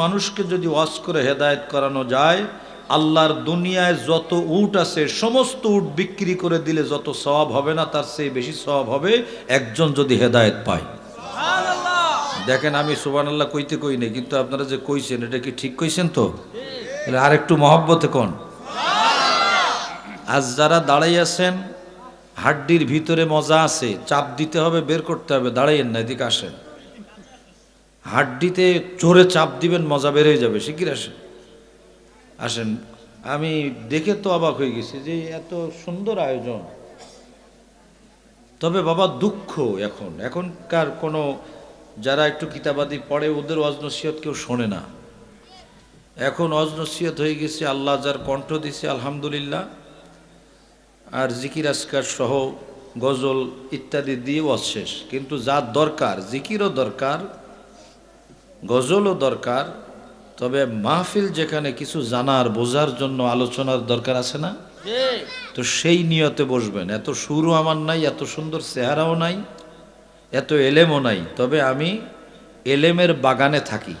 মানুষকে যদি ওয়াজ করে হেদায়েত করানো যায় আল্লাহর দুনিয়ায় যত উট আছে সমস্ত উট বিক্রি করে দিলে যত সওয়াব হবে না তার চেয়ে বেশি সওয়াব হবে একজন যদি হেদায়েত পায়। দেখেন আমি সুবান আল্লাহ কইতে কই নেই কিন্তু আপনারা যে কইছেন এটা কি ঠিক কইছেন তো? আর একটু মহব্বতে কোন? আজ যারা দাঁড়াই আছেন হাড্ডির ভিতরে মজা আছে চাপ দিতে হবে বের করতে হবে দাঁড়াইয়েন না এদিকে আসেন। হাড্ডিতে চোরে চাপ দিবেন, মজা হয়ে যাবে। শিগগির আসেন। আসেন। আমি দেখে তো অবাক হয়ে গেছি যে এত সুন্দর আয়োজন। তবে বাবা দুঃখ এখন। এখনকার কোনো যারা একটু কিতাবাদি পড়ে, ওদের অজনসিয়ত কেউ শোনে না। এখন অজনসিয়ত হয়ে গেছে, আল্লাহ যার কণ্ঠ দিছে, আলহামদুলিল্লাহ। আর জিকির আসকার সহ গজল ইত্যাদি দিয়ে অশেষ কিন্তু যার দরকার, জিকিরও দরকার। গজলও দরকার তবে মাহফিল যেখানে কিছু জানার বোঝার জন্য আলোচনার দরকার আছে না? তো সেই নিয়তে বসবেন। এত সুরও আমার নাই এত সুন্দর চেহারাও নাই এত এলেমও নাই। তবে আমি এলেমের বাগানে থাকি।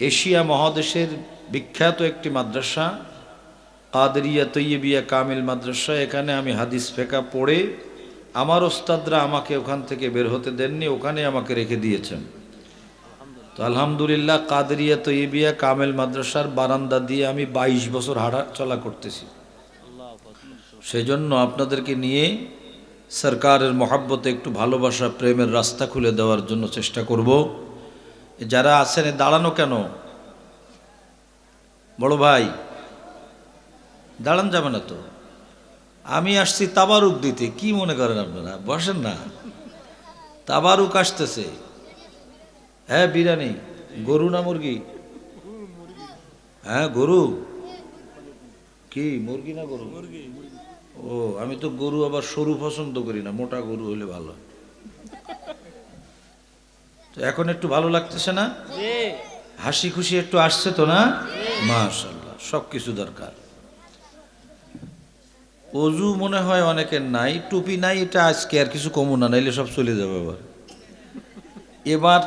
এশিয়া মহাদেশের বিখ্যাত একটি মাদ্রাসা কাদরিয়া তৈয়বিয়া কামিল মাদ্রাসা। এখানে আমি হাদিস ফেকা পড়ে আমার ওস্তাদরা আমাকে ওখান থেকে বের হতে দেননি ওখানে আমাকে রেখে দিয়েছেন। তো আলহামদুলিল্লাহ কাদরিয়া তৈয়বিয়া কামেল মাদ্রাসার বারান্দা দিয়ে আমি বাইশ বছর হাঁটা চলা করতেছি। সেজন্য আপনাদেরকে নিয়ে সরকারের মহাব্বতে একটু ভালোবাসা, প্রেমের রাস্তা খুলে দেওয়ার জন্য চেষ্টা করব। যারা আছেন, দাঁড়ানো কেন? বড় ভাই, দাঁড়ান যাবে না তো। আমি আসছি তাবারুক দিতে, কি মনে করেন আপনারা? বসেন না। তাবারুক আসতেছে। হ্যাঁ বিরিয়ানি। গরু না মুরগি? হ্যাঁ গরু। কি, মুরগি না গরু? ও, আমি তো গরু আবার সরু পছন্দ করি না, মোটা গরু হলে ভালো। তো এখন একটু ভালো লাগতেছে না? হাসি খুশি একটু আসছে তো না? মাশাল্লাহ সব কিছু দরকার। অজু মনে হয় অনেকের নাই, টুপি নাই, এটা আজকে আর কিছু কমু না, নাইলে সব চলে যাবে আবার। এবার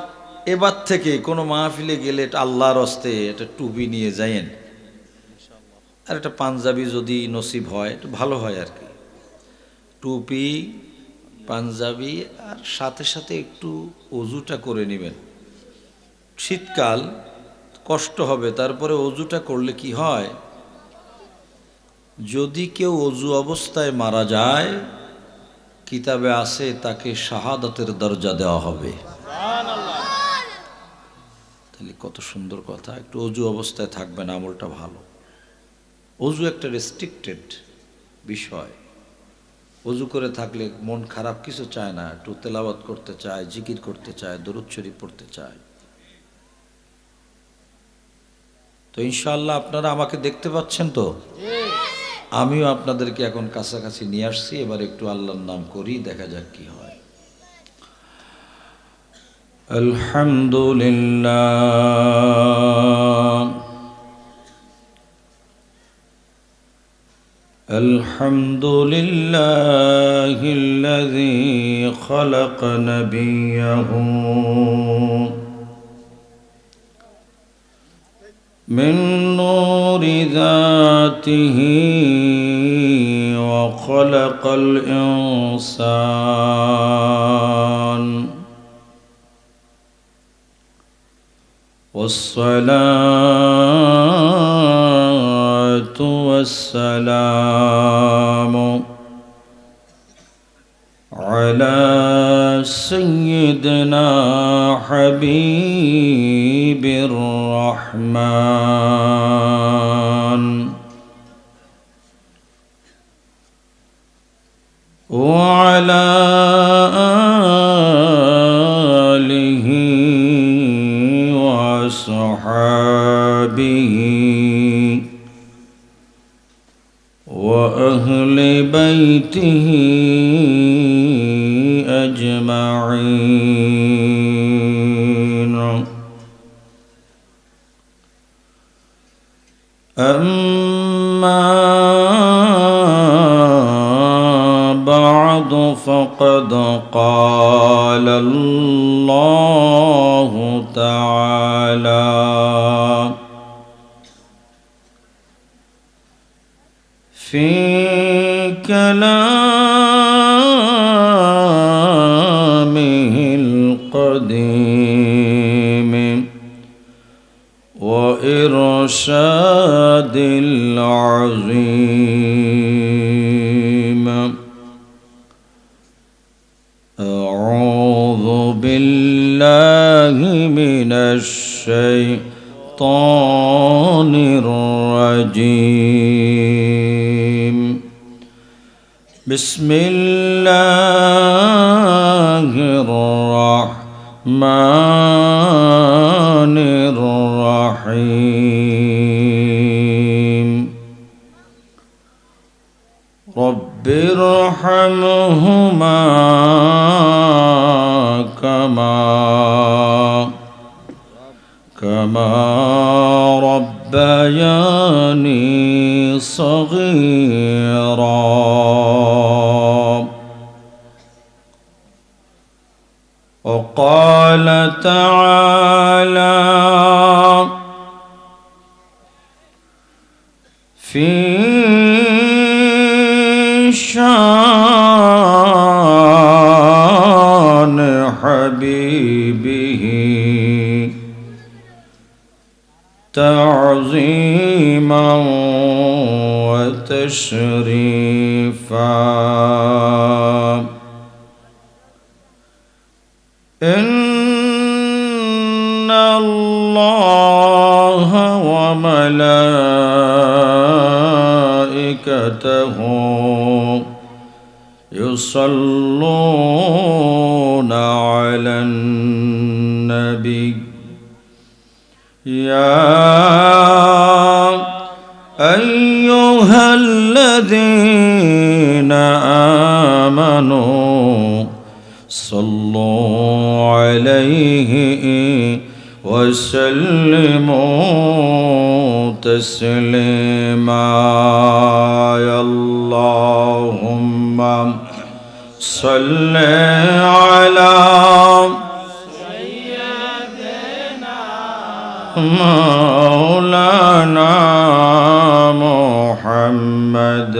এবার থেকে কোনো মাহফিলে গেলে আল্লাহর হস্তে এটা টুপি নিয়ে যায়েন আর একটা পাঞ্জাবি যদি নসিব হয় একটু ভালো হয় আর কি। টুপি, পাঞ্জাবি আর সাথে সাথে একটু অজুটা করে নেবেন। শীতকাল, কষ্ট হবে, তারপরে অজুটা করলে কি হয়? যদি কেউ অজু অবস্থায় মারা যায়, কিতাবে আছে তাকে শাহাদাতের দরজা দেওয়া হবে। কত সুন্দর কথা। একটু অজু অবস্থায় থাকবেন আমলটা ভালো। অজু একটা রেস্ট্রিক্টেড বিষয়। অজু করে থাকলে মন খারাপ কিছু চায় না একটু তেলাওয়াত করতে চায় জিকির করতে চায় দরুদ শরীফ পড়তে চায়। তো ইনশাআল্লাহ আপনারা আমাকে দেখতে পাচ্ছেন তো? আমিও আপনাদেরকে এখন কাছাকাছি নিয়ে আসছি এবার একটু আল্লাহর নাম করি দেখা যাক কি হয়। الحمد لله الحمد لله الذي خلق نبيه من نور ذاته وخلق الإنسان. والصلاة والسلام على سيدنا حبيب الرحمن. وعلى وصحابه وأهل بيته أجمعين. أما فقد قال الله تعالى. في كلامه القديم وإرشاد العظيم. الشيطان الرجيم. بسم الله الرحمن الرحيم. رب ارحمهما كما كما ربياني صغيرا. وقال تعالى في شان تعظيما وتشريفا. إن الله وملائكته يصلون على النبي يا أيها الذين آمنوا صلوا عليه وسلموا تسليما. يا اللهم صل على مولانا محمد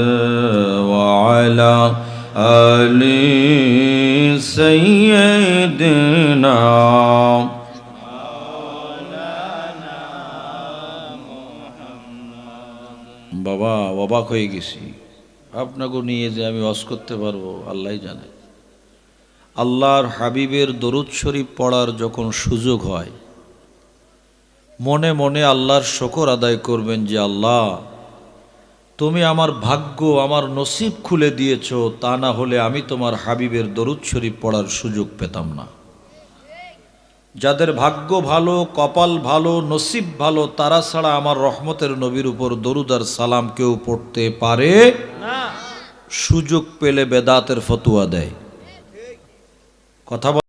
وعلى آل سيدنا বাবা অবাক হয়ে গেছি আপনাকে নিয়ে যে আমি ওয়াজ করতে পারবো আল্লাহ জানে আল্লাহর হাবিবের দরুদ শরীফ পড়ার যখন সুযোগ হয় মনে মনে আল্লাহর শকর আদায় করবেন যে আল্লাহ তুমি আমার ভাগ্য আমার নসিব খুলে দিয়েছ তা না হলে আমি তোমার হাবিবের দরুদ শরীফ পড়ার সুযোগ পেতাম না। যাদের ভাগ্য ভালো কপাল ভালো নসিব ভালো তারা ছাড়া আমার রহমতের নবীর উপর দরুদ আর সালাম কেউ পড়তে পারে? সুযোগ পেলে বেদাতের ফতুয়া দেয়। কথা